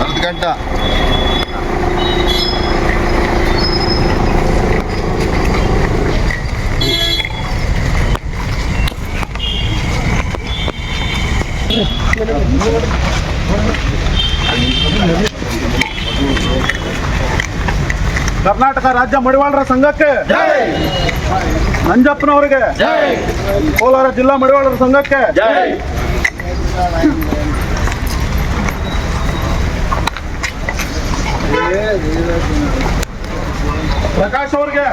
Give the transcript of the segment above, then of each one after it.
ಅರ್ಧ ಗಂಟೆ. ಕರ್ನಾಟಕ ರಾಜ್ಯ ಮಡಿವಾಳರ ಸಂಘಕ್ಕೆ ನಂಜಪ್ಪನವರಿಗೆ ಕೋಲಾರ ಜಿಲ್ಲಾ ಮಡಿವಾಳರ ಸಂಘಕ್ಕೆ ಪ್ರಕಾಶ್ ಅವ್ರಿಗೆ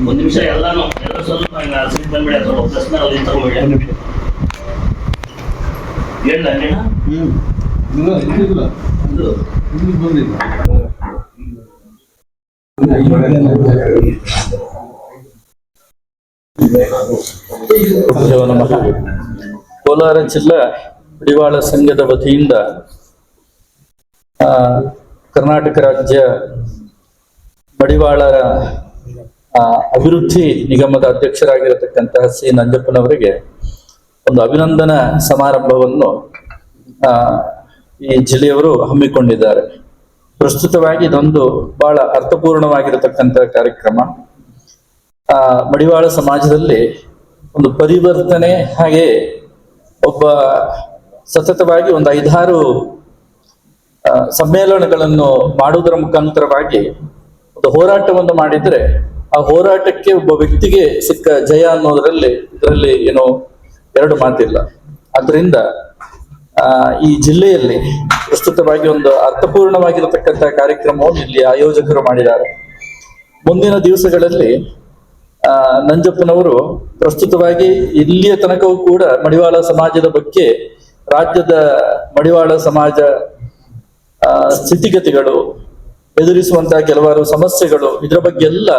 ಒಂದು ನಿಮಿಷ ಎಲ್ಲಾನು ಎಲ್ಲ ಸ್ವಲ್ಪ ಹಂಗ ಬಂದ್ಬಿಡಿ ಸ್ವಲ್ಪ ಪ್ರಶ್ನೆ ಅಲ್ಲಿ ತಗೊಂಡ್ಬಿಡಿ. ಇದು ಕೋಲಾರ ಜಿಲ್ಲಾ ಮಡಿವಾಳ ಸಂಘದ ವತಿಯಿಂದ ಕರ್ನಾಟಕ ರಾಜ್ಯ ಮಡಿವಾಳರ ಅಭಿವೃದ್ಧಿ ನಿಗಮದ ಅಧ್ಯಕ್ಷರಾಗಿರತಕ್ಕಂತಹ ಸಿ. ನಂಜಪ್ಪನವರಿಗೆ ಒಂದು ಅಭಿನಂದನಾ ಸಮಾರಂಭವನ್ನು ಈ ಜಿಲ್ಲೆಯವರು ಹಮ್ಮಿಕೊಂಡಿದ್ದಾರೆ. ಪ್ರಸ್ತುತವಾಗಿ ಇದೊಂದು ಬಹಳ ಅರ್ಥಪೂರ್ಣವಾಗಿರತಕ್ಕಂತಹ ಕಾರ್ಯಕ್ರಮ. ಆ, ಮಡಿವಾಳ ಸಮಾಜದಲ್ಲಿ ಒಂದು ಪರಿವರ್ತನೆ ಹಾಗೆ ಒಬ್ಬ ಸತತವಾಗಿ ಒಂದು ಐದಾರು ಸಮ್ಮೇಳನಗಳನ್ನು ಮಾಡುವುದರ ಮುಖಾಂತರವಾಗಿ ಒಂದು ಹೋರಾಟವನ್ನು ಮಾಡಿದ್ರೆ ಆ ಹೋರಾಟಕ್ಕೆ ಒಬ್ಬ ವ್ಯಕ್ತಿಗೆ ಸಿಕ್ಕ ಜಯ ಅನ್ನೋದರಲ್ಲಿ ಇದರಲ್ಲಿ ಏನೋ ಎರಡು ಮಾತಿಲ್ಲ. ಅದರಿಂದ ಆ, ಈ ಜಿಲ್ಲೆಯಲ್ಲಿ ಪ್ರಸ್ತುತವಾಗಿ ಒಂದು ಅರ್ಥಪೂರ್ಣವಾಗಿರತಕ್ಕಂಥ ಕಾರ್ಯಕ್ರಮವನ್ನು ಇಲ್ಲಿ ಆಯೋಜಕರು ಮಾಡಿದ್ದಾರೆ. ಮುಂದಿನ ದಿವಸಗಳಲ್ಲಿ ಆ ನಂಜಪ್ಪನವರು ಪ್ರಸ್ತುತವಾಗಿ ಇಲ್ಲಿಯ ತನಕವೂ ಕೂಡ ಮಡಿವಾಳ ಸಮಾಜದ ಬಗ್ಗೆ ರಾಜ್ಯದ ಮಡಿವಾಳ ಸಮಾಜ ಸ್ಥಿತಿಗತಿಗಳು ಎದುರಿಸುವಂತಹ ಕೆಲವಾರು ಸಮಸ್ಯೆಗಳು, ಇದರ ಬಗ್ಗೆ ಎಲ್ಲ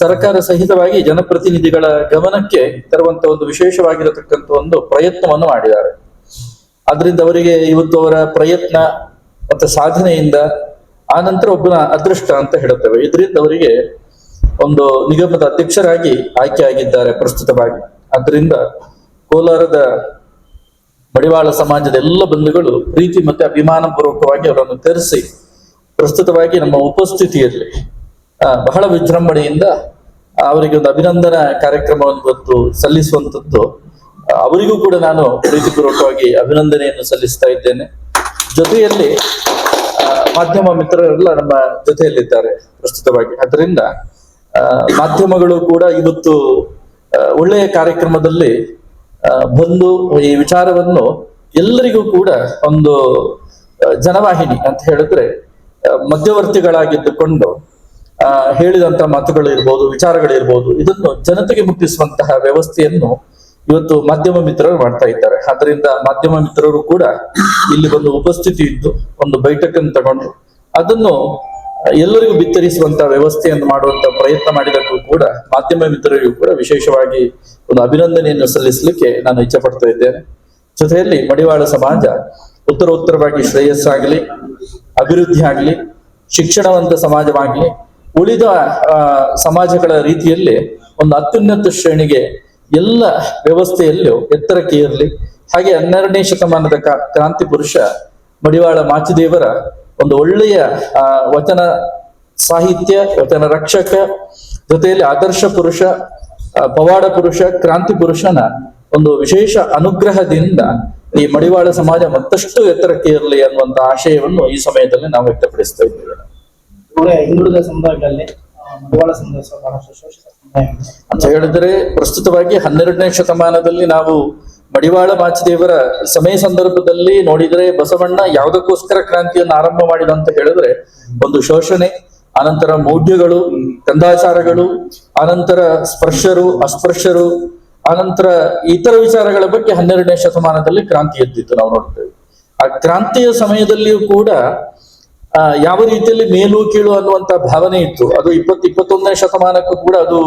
ಸರ್ಕಾರ ಸಹಿತವಾಗಿ ಜನಪ್ರತಿನಿಧಿಗಳ ಗಮನಕ್ಕೆ ತರುವಂತ ಒಂದು ವಿಶೇಷವಾಗಿರತಕ್ಕಂಥ ಒಂದು ಪ್ರಯತ್ನವನ್ನು ಮಾಡಿದ್ದಾರೆ. ಅದರಿಂದ ಅವರಿಗೆ ಇವತ್ತು ಅವರ ಪ್ರಯತ್ನ ಮತ್ತು ಸಾಧನೆಯಿಂದ ಆ ನಂತರ ಒಬ್ಬನ ಅದೃಷ್ಟ ಅಂತ ಹೇಳುತ್ತೇವೆ. ಇದರಿಂದ ಅವರಿಗೆ ಒಂದು ನಿಗಮದ ಅಧ್ಯಕ್ಷರಾಗಿ ಆಯ್ಕೆಯಾಗಿದ್ದಾರೆ ಪ್ರಸ್ತುತವಾಗಿ. ಅದರಿಂದ ಕೋಲಾರದ ಮಡಿವಾಳ ಸಮಾಜದ ಎಲ್ಲ ಬಂಧುಗಳು ಪ್ರೀತಿ ಮತ್ತೆ ಅಭಿಮಾನ ಪೂರ್ವಕವಾಗಿ ಅವರನ್ನು ಕರೆಸಿ ಪ್ರಸ್ತುತವಾಗಿ ನಮ್ಮ ಉಪಸ್ಥಿತಿಯಲ್ಲಿ ಬಹಳ ವಿಜೃಂಭಣೆಯಿಂದ ಅವರಿಗೆ ಒಂದು ಅಭಿನಂದನಾ ಕಾರ್ಯಕ್ರಮವನ್ನು ಇವತ್ತು ಸಲ್ಲಿಸುವಂತದ್ದು ಅವರಿಗೂ ಕೂಡ ನಾನು ಪ್ರೀತಿಪೂರ್ವಕವಾಗಿ ಅಭಿನಂದನೆಯನ್ನು ಸಲ್ಲಿಸ್ತಾ ಇದ್ದೇನೆ. ಜೊತೆಯಲ್ಲಿ ಮಾಧ್ಯಮ ಮಿತ್ರರೆಲ್ಲ ನಮ್ಮ ಜೊತೆಯಲ್ಲಿದ್ದಾರೆ ಪ್ರಸ್ತುತವಾಗಿ. ಅದರಿಂದ ಮಾಧ್ಯಮಗಳು ಕೂಡ ಇವತ್ತು ಒಳ್ಳೆಯ ಕಾರ್ಯಕ್ರಮದಲ್ಲಿ ಬಂದು ಈ ವಿಚಾರವನ್ನು ಎಲ್ಲರಿಗೂ ಕೂಡ ಒಂದು ಜನವಾಹಿನಿ ಅಂತ ಹೇಳಿದ್ರೆ ಮಧ್ಯವರ್ತಿಗಳಾಗಿದ್ದುಕೊಂಡು ಆ, ಹೇಳಿದಂತ ಮಾತುಗಳು ಇರ್ಬೋದು ವಿಚಾರಗಳಿರ್ಬೋದು ಇದನ್ನು ಜನತೆಗೆ ಮುಟ್ಟಿಸುವಂತಹ ವ್ಯವಸ್ಥೆಯನ್ನು ಇವತ್ತು ಮಾಧ್ಯಮ ಮಿತ್ರರು ಮಾಡ್ತಾ ಇದ್ದಾರೆ. ಅದರಿಂದ ಮಾಧ್ಯಮ ಮಿತ್ರರು ಕೂಡ ಇಲ್ಲಿ ಒಂದು ಉಪಸ್ಥಿತಿ ಇದ್ದು ಒಂದು ಬೈಠಕನ್ನು ತಗೊಂಡು ಅದನ್ನು ಎಲ್ಲರಿಗೂ ಬಿತ್ತರಿಸುವಂತ ವ್ಯವಸ್ಥೆಯನ್ನು ಮಾಡುವಂತ ಪ್ರಯತ್ನ ಮಾಡಿದಕ್ಕೂ ಕೂಡ ಮಾಧ್ಯಮ ಮಿತ್ರರಿಗೂ ಕೂಡ ವಿಶೇಷವಾಗಿ ಒಂದು ಅಭಿನಂದನೆಯನ್ನು ಸಲ್ಲಿಸಲಿಕ್ಕೆ ನಾನು ಇಚ್ಛೆ ಪಡ್ತಾ ಇದ್ದೇನೆ. ಜೊತೆಯಲ್ಲಿ ಮಡಿವಾಳ ಸಮಾಜ ಉತ್ತರ ಉತ್ತರವಾಗಿ ಶ್ರೇಯಸ್ಸಾಗಲಿ, ಅಭಿವೃದ್ಧಿ ಆಗಲಿ, ಶಿಕ್ಷಣವಂತ ಸಮಾಜವಾಗಲಿ, ಉಳಿದ ಸಮಾಜಗಳ ರೀತಿಯಲ್ಲಿ ಒಂದು ಅತ್ಯುನ್ನತ ಶ್ರೇಣಿಗೆ ಎಲ್ಲ ವ್ಯವಸ್ಥೆಯಲ್ಲೂ ಎತ್ತರಕ್ಕೆ ಇರಲಿ ಹಾಗೆ ಹನ್ನೆರಡನೇ ಶತಮಾನದ ಕ್ರಾಂತಿ ಪುರುಷ ಮಡಿವಾಳ ಮಾಚಿದೇವರ ಒಂದು ಒಳ್ಳೆಯ ವಚನ ಸಾಹಿತ್ಯ ವಚನ ರಕ್ಷಕ ಜೊತೆಯಲ್ಲಿ ಆದರ್ಶ ಪುರುಷ ಪವಾಡ ಪುರುಷ ಕ್ರಾಂತಿ ಪುರುಷನ ಒಂದು ವಿಶೇಷ ಅನುಗ್ರಹದಿಂದ ಈ ಮಡಿವಾಳ ಸಮಾಜ ಮತ್ತಷ್ಟು ಎತ್ತರಕ್ಕೆ ಇರಲಿ ಅನ್ನುವಂತ ಆಶಯವನ್ನು ಈ ಸಮಯದಲ್ಲಿ ನಾವು ವ್ಯಕ್ತಪಡಿಸ್ತಾ ಇದ್ದೇವೆ ಹಿಂದುಳಿದ ಸಮುದಾಯಗಳಲ್ಲಿ ಮಡಿವಾಳ ಸಮುದಾಯ. ಅಂತ ಹೇಳಿದ್ರೆ ಪ್ರಸ್ತುತವಾಗಿ ಹನ್ನೆರಡನೇ ಶತಮಾನದಲ್ಲಿ ನಾವು ಮಡಿವಾಳ ಮಾಚದೇವರ ಸಮಯ ಸಂದರ್ಭದಲ್ಲಿ ನೋಡಿದರೆ ಬಸವಣ್ಣ ಯಾವುದಕ್ಕೋಸ್ಕರ ಕ್ರಾಂತಿಯನ್ನು ಆರಂಭ ಮಾಡಿದ ಅಂತ ಹೇಳಿದ್ರೆ ಒಂದು ಶೋಷಣೆ ಅನಂತರ ಮೌಢ್ಯಗಳು ಕಂದಾಚಾರಗಳು ಅನಂತರ ಸ್ಪರ್ಶರು, ಅಸ್ಪರ್ಶರು ಅನಂತರ ಇತರ ವಿಚಾರಗಳ ಬಗ್ಗೆ ಹನ್ನೆರಡನೇ ಶತಮಾನದಲ್ಲಿ ಕ್ರಾಂತಿ ಎದ್ದಿತ್ತು ನಾವು ನೋಡ್ತೇವೆ. ಆ ಕ್ರಾಂತಿಯ ಸಮಯದಲ್ಲಿಯೂ ಕೂಡ ಯಾವ ರೀತಿಯಲ್ಲಿ ಮೇಲು, ಕೀಳು ಅನ್ನುವಂತ ಭಾವನೆ ಇತ್ತು. ಅದು ಇಪ್ಪತ್ತು, ಇಪ್ಪತ್ತೊಂದನೇ ಶತಮಾನಕ್ಕೂ ಕೂಡ ಅದು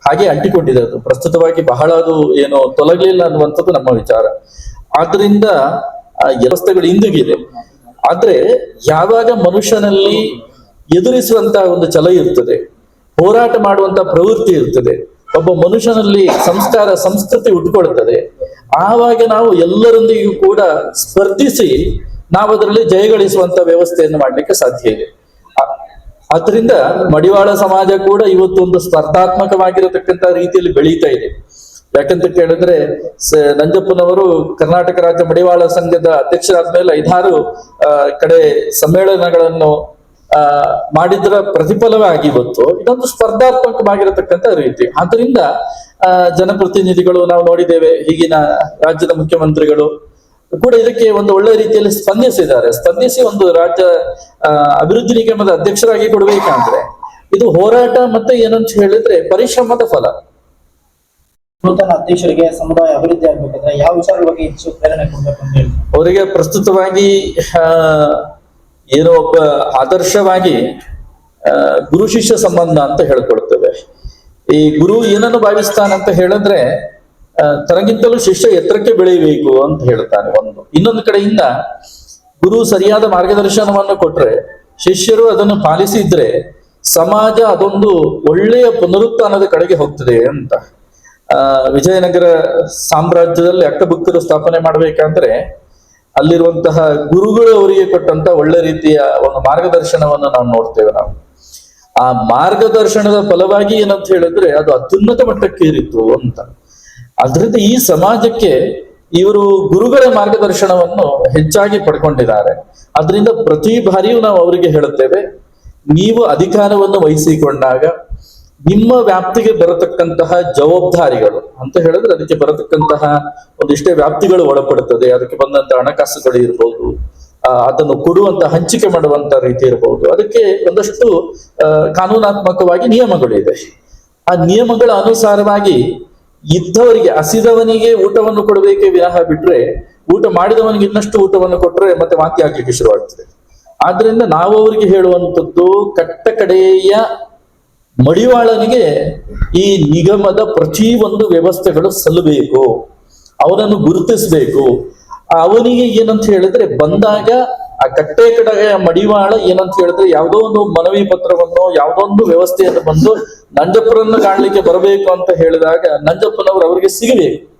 ಹಾಗೆ ಅಂಟಿಕೊಂಡಿದೆ ಅದು. ಪ್ರಸ್ತುತವಾಗಿ ಬಹಳ ಅದು ಏನು ತೊಲಗಲಿಲ್ಲ ಅನ್ನುವಂಥದ್ದು ನಮ್ಮ ವಿಚಾರ. ಆದ್ರಿಂದ ವ್ಯವಸ್ಥೆಗಳು ಇಂದಿಗಿದೆ ಆದ್ರೆ, ಯಾವಾಗ ಮನುಷ್ಯನಲ್ಲಿ ಎದುರಿಸುವಂತಹ ಒಂದು ಛಲ ಇರ್ತದೆ, ಹೋರಾಟ ಮಾಡುವಂತ ಪ್ರವೃತ್ತಿ ಇರ್ತದೆ, ಒಬ್ಬ ಮನುಷ್ಯನಲ್ಲಿ ಸಂಸ್ಕಾರ, ಸಂಸ್ಕೃತಿ ಉಟ್ಕೊಳ್ತದೆ, ಆವಾಗ ನಾವು ಎಲ್ಲರೊಂದಿಗೂ ಕೂಡ ಸ್ಪರ್ಧಿಸಿ ನಾವು ಅದರಲ್ಲಿ ಜಯಗಳಿಸುವಂತ ವ್ಯವಸ್ಥೆಯನ್ನು ಮಾಡ್ಲಿಕ್ಕೆ ಸಾಧ್ಯ ಇದೆ. ಆದ್ರಿಂದ ಮಡಿವಾಳ ಸಮಾಜ ಕೂಡ ಇವತ್ತು ಒಂದು ಸ್ಪರ್ಧಾತ್ಮಕವಾಗಿರತಕ್ಕಂತ ರೀತಿಯಲ್ಲಿ ಬೆಳೀತಾ ಇದೆ. ಯಾಕಂತ ಕೇಳಿದ್ರೆ ನಂಜಪ್ಪನವರು ಕರ್ನಾಟಕ ರಾಜ್ಯ ಮಡಿವಾಳ ಸಂಘದ ಅಧ್ಯಕ್ಷರಾದ ಮೇಲೆ ಐದಾರು ಕಡೆ ಸಮ್ಮೇಳನಗಳನ್ನು, ಆ, ಮಾಡಿದ್ರ ಪ್ರತಿಫಲವಾಗಿ ಇವತ್ತು ಇದೊಂದು ಸ್ಪರ್ಧಾತ್ಮಕವಾಗಿರತಕ್ಕಂತ ರೀತಿ. ಆದ್ರಿಂದ ಜನಪ್ರತಿನಿಧಿಗಳು ನಾವು ನೋಡಿದ್ದೇವೆ, ಈಗಿನ ರಾಜ್ಯದ ಮುಖ್ಯಮಂತ್ರಿಗಳು ಕೂಡ ಇದಕ್ಕೆ ಒಂದು ಒಳ್ಳೆ ರೀತಿಯಲ್ಲಿ ಸ್ಪಂದಿಸಿದ್ದಾರೆ. ಸ್ಪಂದಿಸಿ ಒಂದು ರಾಜ್ಯ ಅಭಿವೃದ್ಧಿ ನಿಗಮದ ಅಧ್ಯಕ್ಷರಾಗಿ ಕೊಡಬೇಕಂದ್ರೆ ಇದು ಹೋರಾಟ ಮತ್ತೆ ಏನಂತ ಹೇಳಿದ್ರೆ ಪರಿಶ್ರಮದ ಫಲ. ನೂತನ ಅಧ್ಯಕ್ಷರಿಗೆ ಸಮುದಾಯ ಅಭಿವೃದ್ಧಿ ಆಗ್ಬೇಕಂದ್ರೆ ಯಾವ ವಿಚಾರ ಬಗ್ಗೆ ಹೆಚ್ಚು ಪ್ರೇರಣೆ ಕೊಡ್ಬೇಕು ಅಂತ ಹೇಳಿ ಅವರಿಗೆ ಪ್ರಸ್ತುತವಾಗಿ ಏನೋ ಒಬ್ಬ ಆದರ್ಶವಾಗಿ ಗುರು ಶಿಷ್ಯ ಸಂಬಂಧ ಅಂತ ಹೇಳ್ಕೊಳ್ತೇವೆ. ಈ ಗುರು ಏನನ್ನು ಭಾವಿಸ್ತಾನಂತ ಹೇಳಿದ್ರೆ ತನಗಿಂತಲೂ ಶಿಷ್ಯ ಎತ್ತರಕ್ಕೆ ಬೆಳೆಯಬೇಕು ಅಂತ ಹೇಳ್ತಾನೆ ಒಂದು. ಇನ್ನೊಂದು ಕಡೆಯಿಂದ ಗುರು ಸರಿಯಾದ ಮಾರ್ಗದರ್ಶನವನ್ನು ಕೊಟ್ರೆ ಶಿಷ್ಯರು ಅದನ್ನು ಪಾಲಿಸಿದ್ರೆ ಸಮಾಜ ಅದೊಂದು ಒಳ್ಳೆಯ ಪುನರುತ್ಥಾನದ ಕಡೆಗೆ ಹೋಗ್ತದೆ ಅಂತ. ಆ, ವಿಜಯನಗರ ಸಾಮ್ರಾಜ್ಯದಲ್ಲಿ ಅಕ್ಕಭಕ್ತರು ಸ್ಥಾಪನೆ ಮಾಡಬೇಕಂದ್ರೆ ಅಲ್ಲಿರುವಂತಹ ಗುರುಗಳು ಅವರಿಗೆ ಕೊಟ್ಟಂತ ಒಳ್ಳೆ ರೀತಿಯ ಒಂದು ಮಾರ್ಗದರ್ಶನವನ್ನು ನಾವು ನೋಡ್ತೇವೆ ನಾವು. ಆ ಮಾರ್ಗದರ್ಶನದ ಫಲವಾಗಿ ಏನಂತ ಹೇಳಿದ್ರೆ ಅದು ಅತ್ಯುನ್ನತ ಏರಿತ್ತು ಅಂತ. ಅದರಿಂದ ಈ ಸಮಾಜಕ್ಕೆ ಇವರು ಗುರುಗಳ ಮಾರ್ಗದರ್ಶನವನ್ನು ಹೆಚ್ಚಾಗಿ ಪಡ್ಕೊಂಡಿದ್ದಾರೆ. ಅದರಿಂದ ಪ್ರತಿ ಬಾರಿಯೂ ನಾವು ಅವರಿಗೆ ಹೇಳುತ್ತೇವೆ, ನೀವು ಅಧಿಕಾರವನ್ನು ವಹಿಸಿಕೊಂಡಾಗ ನಿಮ್ಮ ವ್ಯಾಪ್ತಿಗೆ ಬರತಕ್ಕಂತಹ ಜವಾಬ್ದಾರಿಗಳು, ಅಂತ ಹೇಳಿದ್ರೆ ಅದಕ್ಕೆ ಬರತಕ್ಕಂತಹ ಒಂದಿಷ್ಟೇ ವ್ಯಾಪ್ತಿಗಳು ಒಳಪಡುತ್ತದೆ. ಅದಕ್ಕೆ ಬಂದಂತ ಹಣಕಾಸುಗಳು ಇರ್ಬೋದು ಅದನ್ನು ಕೊಡುವಂತ, ಹಂಚಿಕೆ ಮಾಡುವಂತ ರೀತಿ ಇರಬಹುದು ಅದಕ್ಕೆ ಒಂದಷ್ಟು ಕಾನೂನಾತ್ಮಕವಾಗಿ ನಿಯಮಗಳು ಇದೆ. ಆ ನಿಯಮಗಳ ಅನುಸಾರವಾಗಿ ಇದ್ದವರಿಗೆ, ಹಸಿದವನಿಗೆ ಊಟವನ್ನು ಕೊಡಬೇಕೇ ವಿನಃ ಬಿಟ್ರೆ, ಊಟ ಮಾಡಿದವನಿಗೆ ಇನ್ನಷ್ಟು ಊಟವನ್ನು ಕೊಟ್ಟರೆ ಮತ್ತೆ ವಾಂತಿ ಆಗ್ಲಿಕ್ಕೆ ಶುರುವಾಗ್ತದೆ. ಆದ್ರಿಂದ ನಾವು ಅವರಿಗೆ ಹೇಳುವಂಥದ್ದು, ಕಟ್ಟ ಕಡೆಯ ಮಡಿವಾಳನಿಗೆ ಈ ನಿಗಮದ ಪ್ರತಿ ಒಂದು ವ್ಯವಸ್ಥೆಗಳು ಸಲ್ಲಬೇಕು, ಅವನನ್ನು ಗುರುತಿಸಬೇಕು. ಅವನಿಗೆ ಏನಂತ ಹೇಳಿದ್ರೆ, ಬಂದಾಗ ಆ ಕಟ್ಟೆ ಕಡೆಯ ಮಡಿವಾಳ ಏನಂತ ಹೇಳಿದ್ರೆ, ಯಾವುದೋ ಒಂದು ಮನವಿ ಪತ್ರವನ್ನು, ಯಾವುದೋ ಒಂದು ವ್ಯವಸ್ಥೆಯನ್ನು ಬಂದು ನಂಜಪ್ಪರನ್ನು ಕಾಣಲಿಕ್ಕೆ ಬರಬೇಕು ಅಂತ ಹೇಳಿದಾಗ ನಂಜಪ್ಪನವರು ಅವರಿಗೆ ಸಿಗಬೇಕು.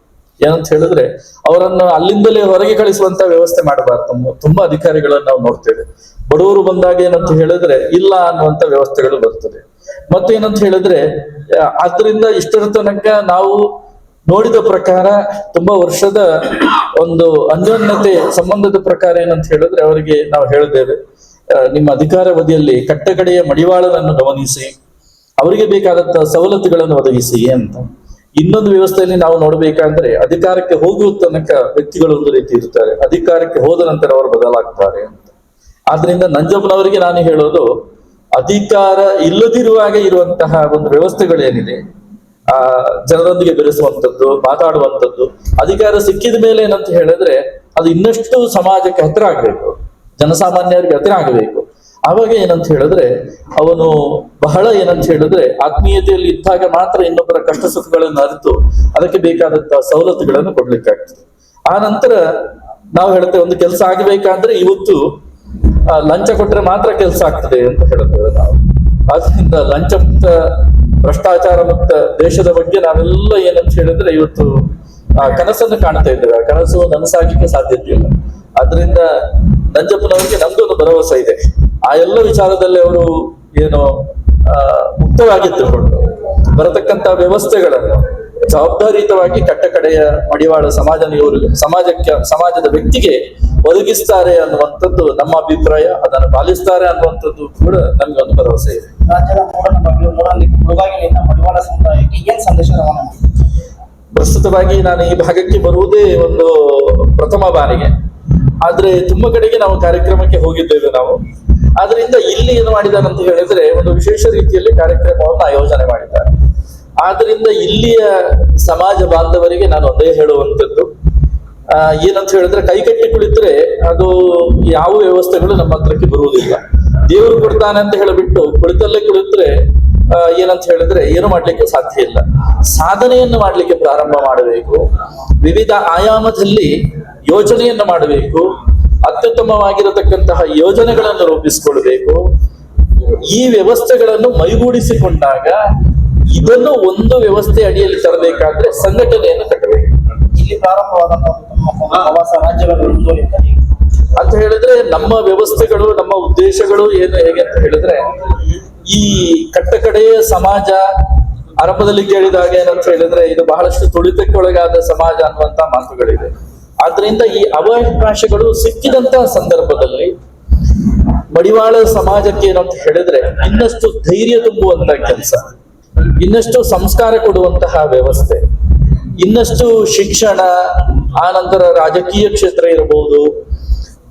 ಏನಂತ ಹೇಳಿದ್ರೆ, ಅವರನ್ನು ಅಲ್ಲಿಂದಲೇ ಹೊರಗೆ ಕಳಿಸುವಂತ ವ್ಯವಸ್ಥೆ ಮಾಡಬಾರ್ದು. ತುಂಬಾ ಅಧಿಕಾರಿಗಳನ್ನು ನಾವು ನೋಡ್ತೇವೆ. ಬಡವರು ಬಂದಾಗ ಏನಂತ ಹೇಳಿದ್ರೆ, ಇಲ್ಲ ಅನ್ನುವಂತ ವ್ಯವಸ್ಥೆಗಳು ಬರ್ತದೆ. ಮತ್ತೇನಂತ ಹೇಳಿದ್ರೆ ಅದರಿಂದ ಇಷ್ಟರ ತನಕ ನಾವು ನೋಡಿದ ಪ್ರಕಾರ ತುಂಬಾ ವರ್ಷದ ಒಂದು ಅನ್ಯೋನ್ಯತೆ ಸಂಬಂಧದ ಪ್ರಕಾರ ಏನಂತ ಹೇಳಿದ್ರೆ, ಅವರಿಗೆ ನಾವು ಹೇಳಿದ್ದೇವೆ ನಿಮ್ಮ ಅಧಿಕಾರಾವಧಿಯಲ್ಲಿ ಕಟ್ಟಕಡೆಯ ಮಡಿವಾಳನನ್ನು ಗಮನಿಸಿ. ಅವರಿಗೆ ಬೇಕಾದಂತಹ ಸವಲತ್ತುಗಳನ್ನು ಒದಗಿಸಿ ಅಂತ. ಇನ್ನೊಂದು ವ್ಯವಸ್ಥೆಯಲ್ಲಿ ನಾವು ನೋಡಬೇಕಂದ್ರೆ ಅಧಿಕಾರಕ್ಕೆ ಹೋಗುವ ತನಕ ವ್ಯಕ್ತಿಗಳು ಒಂದು ರೀತಿ ಇರ್ತಾರೆ ಅಧಿಕಾರಕ್ಕೆ ಹೋದ ನಂತರ ಅವರು ಬದಲಾಗ್ತಾರೆ ಅಂತ. ಆದ್ರಿಂದ ನಂಜಪ್ಪನವರಿಗೆ ನಾನು ಹೇಳೋದು, ಅಧಿಕಾರ ಇಲ್ಲದಿರುವಾಗ ಇರುವಂತಹ ಒಂದು ವ್ಯವಸ್ಥೆಗಳೇನಿದೆ, ಆ, ಜನರೊಂದಿಗೆ ಬೆರೆಸುವಂಥದ್ದು, ಮಾತಾಡುವಂಥದ್ದು, ಅಧಿಕಾರ ಸಿಕ್ಕಿದ ಮೇಲೆ ಏನಂತ ಹೇಳಿದ್ರೆ ಅದು ಇನ್ನಷ್ಟು ಸಮಾಜಕ್ಕೆ ಹತ್ತಿರ ಆಗ್ಬೇಕು. ಜನಸಾಮಾನ್ಯರಿಗೆ ಹತ್ತಿರ ಆಗಬೇಕು. ಆವಾಗ ಏನಂತ ಹೇಳಿದ್ರೆ, ಅವನು ಬಹಳ ಏನಂತ ಹೇಳಿದ್ರೆ ಆತ್ಮೀಯತೆಯಲ್ಲಿ ಇದ್ದಾಗ ಮಾತ್ರ ಇನ್ನೊಬ್ಬರ ಕಷ್ಟ ಸುಖಗಳನ್ನು ಅರಿತು ಅದಕ್ಕೆ ಬೇಕಾದಂತಹ ಸವಲತ್ತುಗಳನ್ನು ಕೊಡ್ಲಿಕ್ಕಾಗ್ತದೆ. ಆ ನಂತರ ನಾವು ಹೇಳ್ತೇವೆ ಒಂದು ಕೆಲಸ ಆಗಬೇಕಾದ್ರೆ ಇವತ್ತು ಲಂಚ ಕೊಟ್ರೆ ಮಾತ್ರ ಕೆಲಸ ಆಗ್ತದೆ ಅಂತ ಹೇಳ್ತೇವೆ ನಾವು. ಆದ್ರಿಂದ ಲಂಚ ಮುಕ್ತ, ಭ್ರಷ್ಟಾಚಾರ ಮುಕ್ತ ದೇಶದ ಬಗ್ಗೆ ನಾವೆಲ್ಲ ಏನಂತ ಹೇಳಿದ್ರೆ ಇವತ್ತು, ಆ, ಕನಸನ್ನು ಕಾಣ್ತಾ ಇದ್ದೇವೆ. ಆ ಕನಸು ನನಸಾಗಲಿಕ್ಕೆ ಸಾಧ್ಯತೆ ಇಲ್ಲ ಅದರಿಂದ ನಂಜಪ್ಪನವರಿಗೆ ನಮ್ದೊಂದು ಭರವಸೆ ಇದೆ. ಆ ಎಲ್ಲ ವಿಚಾರದಲ್ಲಿ ಅವರು ಏನು ಆ ಮುಕ್ತವಾಗಿ ತಿಳ್ಕೊಂಡು ಬರತಕ್ಕಂತ ವ್ಯವಸ್ಥೆಗಳನ್ನು ಜವಾಬ್ದಾರಿಯುತವಾಗಿ ಕಟ್ಟಕಡೆಯ ಮಡಿವಾಳ ಸಮಾಜ ಇವರು ಸಮಾಜಕ್ಕೆ ಸಮಾಜದ ವ್ಯಕ್ತಿಗೆ ಒದಗಿಸ್ತಾರೆ ಅನ್ನುವಂಥದ್ದು ನಮ್ಮ ಅಭಿಪ್ರಾಯ ಅದನ್ನು ಪಾಲಿಸ್ತಾರೆ ಅನ್ನುವಂಥದ್ದು ಕೂಡ ನಮ್ಗೆ ಒಂದು ಭರವಸೆ ಇದೆ. ರಾಜ್ಯದ ಮಡಿವಾಳ ಸಮುದಾಯಕ್ಕೆ ಏನ್ ಸಂದೇಶ ಪ್ರಸ್ತುತವಾಗಿ ನಾನು ಈ ಭಾಗಕ್ಕೆ ಬರುವುದೇ ಒಂದು ಪ್ರಥಮ ಬಾರಿಗೆ. ಆದ್ರೆ ತುಂಬಾ ಕಡೆಗೆ ನಾವು ಕಾರ್ಯಕ್ರಮಕ್ಕೆ ಹೋಗಿದ್ದೇವೆ ನಾವು. ಆದ್ರಿಂದ ಇಲ್ಲಿ ಏನು ಮಾಡಿದ್ದಾರೆ ಅಂತ ಹೇಳಿದ್ರೆ ಒಂದು ವಿಶೇಷ ರೀತಿಯಲ್ಲಿ ಕಾರ್ಯಕ್ರಮವನ್ನು ಆಯೋಜನೆ ಮಾಡಿದ್ದಾರೆ. ಆದ್ರಿಂದ ಇಲ್ಲಿಯ ಸಮಾಜ ಬಾಂಧವರಿಗೆ ನಾನು ಒಂದೇ ಹೇಳುವಂಥದ್ದು. ಏನಂತ ಹೇಳಿದ್ರೆ ಕೈಕಟ್ಟಿ ಕುಳಿತರೆ ಅದು ಯಾವ ವ್ಯವಸ್ಥೆಗಳು ನಮ್ಮ ಹತ್ರಕ್ಕೆ ಬರುವುದಿಲ್ಲ. ದೇವರು ಕೊಡ್ತಾನೆ ಅಂತ ಹೇಳಿಬಿಟ್ಟು ಕುಳಿತಲ್ಲೇ ಕುಳಿತರೆ ಏನಂತ ಹೇಳಿದ್ರೆ ಏನು ಮಾಡ್ಲಿಕ್ಕೆ ಸಾಧ್ಯ ಇಲ್ಲ. ಸಾಧನೆಯನ್ನು ಮಾಡ್ಲಿಕ್ಕೆ ಪ್ರಾರಂಭ ಮಾಡಬೇಕು. ವಿವಿಧ ಆಯಾಮದಲ್ಲಿ ಯೋಜನೆಯನ್ನು ಮಾಡಬೇಕು. ಅತ್ಯುತ್ತಮವಾಗಿರತಕ್ಕಂತಹ ಯೋಜನೆಗಳನ್ನು ರೂಪಿಸಿಕೊಳ್ಬೇಕು ಈ ವ್ಯವಸ್ಥೆಗಳನ್ನು ಮೈಗೂಡಿಸಿಕೊಂಡಾಗ ಇದನ್ನು ಒಂದು ವ್ಯವಸ್ಥೆ ಅಡಿಯಲ್ಲಿ ತರಬೇಕಾದ್ರೆ ಸಂಘಟನೆಯನ್ನು ಕಟ್ಟಬೇಕು. ಇಲ್ಲಿ ಪ್ರಾರಂಭವಾದಂತಹ ಅಂತ ಹೇಳಿದ್ರೆ ನಮ್ಮ ವ್ಯವಸ್ಥೆಗಳು ನಮ್ಮ ಉದ್ದೇಶಗಳು ಏನು ಹೇಗೆ ಅಂತ ಹೇಳಿದ್ರೆ ಈ ಕಟ್ಟಕಡೆಯ ಸಮಾಜ ಆರಂಭದಲ್ಲಿ ಕೇಳಿದಾಗ ಏನಂತ ಹೇಳಿದ್ರೆ ಇದು ಬಹಳಷ್ಟು ತುಳಿತಕ್ಕೊಳಗಾದ ಸಮಾಜ ಅನ್ನುವಂತ ಮಾತುಗಳಿದೆ ಆದ್ರಿಂದ ಈ ಅವಕಾಶಗಳು ಸಿಕ್ಕಿದಂತ ಸಂದರ್ಭದಲ್ಲಿ ಮಡಿವಾಳ ಸಮಾಜಕ್ಕೆ ಏನಂತ ಹೇಳಿದ್ರೆ ಇನ್ನಷ್ಟು ಧೈರ್ಯ ತುಂಬುವಂತ ಕೆಲಸ, ಇನ್ನಷ್ಟು ಸಂಸ್ಕಾರ ಕೊಡುವಂತಹ ವ್ಯವಸ್ಥೆ, ಇನ್ನಷ್ಟು ಶಿಕ್ಷಣ ಆನಂತರ ನಂತರ ರಾಜಕೀಯ ಕ್ಷೇತ್ರ ಇರಬಹುದು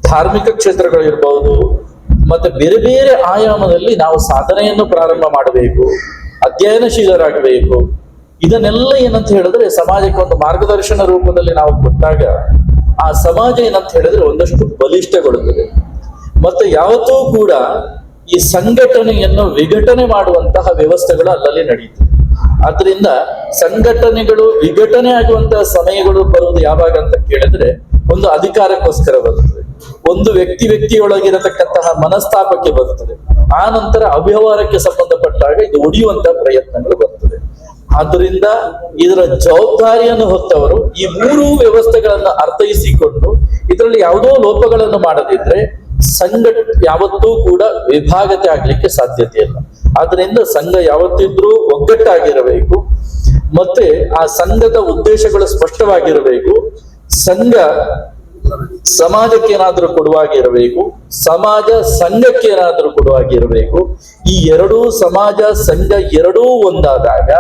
ಧಾರ್ಮಿಕ ಕ್ಷೇತ್ರಗಳು ಇರಬಹುದು ಮತ್ತೆ ಬೇರೆ ಬೇರೆ ಆಯಾಮದಲ್ಲಿ ನಾವು ಸಾಧನೆಯನ್ನು ಪ್ರಾರಂಭ ಮಾಡಬೇಕು, ಅಧ್ಯಯನಶೀಲರಾಗಬೇಕು. ಇದನ್ನೆಲ್ಲ ಏನಂತ ಹೇಳಿದ್ರೆ ಸಮಾಜಕ್ಕೆ ಒಂದು ಮಾರ್ಗದರ್ಶನ ರೂಪದಲ್ಲಿ ನಾವು ಕೊಟ್ಟಾಗ ಆ ಸಮಾಜ ಏನಂತ ಹೇಳಿದ್ರೆ ಒಂದಷ್ಟು ಬಲಿಷ್ಠಗೊಳ್ಳುತ್ತದೆ. ಮತ್ತೆ ಯಾವತ್ತೂ ಕೂಡ ಈ ಸಂಘಟನೆಯನ್ನು ವಿಘಟನೆ ಮಾಡುವಂತಹ ವ್ಯವಸ್ಥೆಗಳು ಅಲ್ಲಲ್ಲಿ ನಡೆಯುತ್ತದೆ ಆದ್ರಿಂದ ಸಂಘಟನೆಗಳು ವಿಘಟನೆ ಆಗುವಂತಹ ಸಮಯಗಳು ಬರುವುದು ಯಾವಾಗ ಅಂತ ಕೇಳಿದ್ರೆ ಒಂದು ಅಧಿಕಾರಕ್ಕೋಸ್ಕರ ಬರುತ್ತದೆ. ಒಂದು ವ್ಯಕ್ತಿ ವ್ಯಕ್ತಿಯೊಳಗಿರತಕ್ಕಂತಹ ಮನಸ್ತಾಪಕ್ಕೆ ಬರುತ್ತದೆ. ಆ ನಂತರ ಅವ್ಯವಹಾರಕ್ಕೆ ಸಂಬಂಧಪಟ್ಟಾಗ ಇದು ಒಡೆಯುವಂತಹ ಪ್ರಯತ್ನಗಳು ಬರ್ತದೆ ಆದ್ದರಿಂದ ಇದರ ಜವಾಬ್ದಾರಿಯನ್ನು ಹೊತ್ತವರು ಈ ಮೂರು ವ್ಯವಸ್ಥೆಗಳನ್ನು ಅರ್ಥೈಸಿಕೊಂಡು ಇದರಲ್ಲಿ ಯಾವುದೋ ಲೋಪಗಳನ್ನು ಮಾಡದಿದ್ರೆ ಸಂಘ ಯಾವತ್ತೂ ಕೂಡ ವಿಭಾಗತೆ ಆಗ್ಲಿಕ್ಕೆ ಸಾಧ್ಯತೆ ಇಲ್ಲ. ಆದ್ರಿಂದ ಸಂಘ ಯಾವತ್ತಿದ್ರೂ ಒಗ್ಗಟ್ಟಾಗಿರಬೇಕು. ಮತ್ತೆ ಆ ಸಂಘದ ಉದ್ದೇಶಗಳು ಸ್ಪಷ್ಟವಾಗಿರಬೇಕು. ಸಂಘ ಸಮಾಜಕ್ಕೆ ಏನಾದರೂ ಕೊಡುವಾಗಿರಬೇಕು. ಸಮಾಜ ಸಂಘಕ್ಕೆ ಏನಾದ್ರೂ ಕೊಡುವಾಗಿರಬೇಕು. ಈ ಎರಡೂ ಸಮಾಜ, ಸಂಘ ಎರಡೂ ಒಂದಾದಾಗ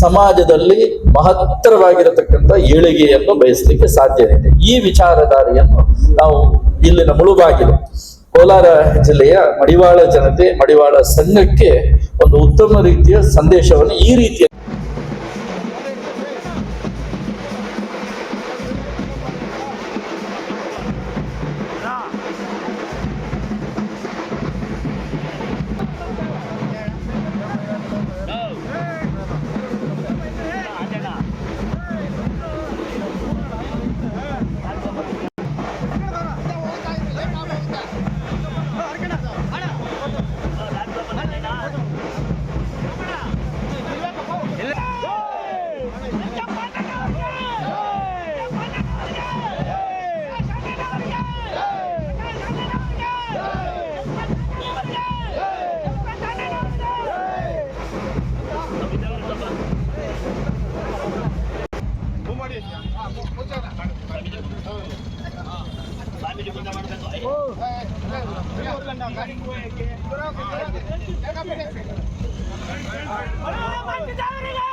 ಸಮಾಜದಲ್ಲಿ ಮಹತ್ತರವಾಗಿರತಕ್ಕಂಥ ಏಳಿಗೆಯನ್ನು ಬಯಸಲಿಕ್ಕೆ ಸಾಧ್ಯವಿದೆ. ಈ ವಿಚಾರಧಾರೆಯನ್ನು ನಾವು ಇಲ್ಲಿನ ಮುಳುಬಾಗಿಲು ಕೋಲಾರ ಜಿಲ್ಲೆಯ ಮಡಿವಾಳ ಜನತೆ, ಮಡಿವಾಳ ಸಂಘಕ್ಕೆ ಒಂದು ಉತ್ತಮ ರೀತಿಯ ಸಂದೇಶವನ್ನು ಈ ರೀತಿಯ ¡Vamos,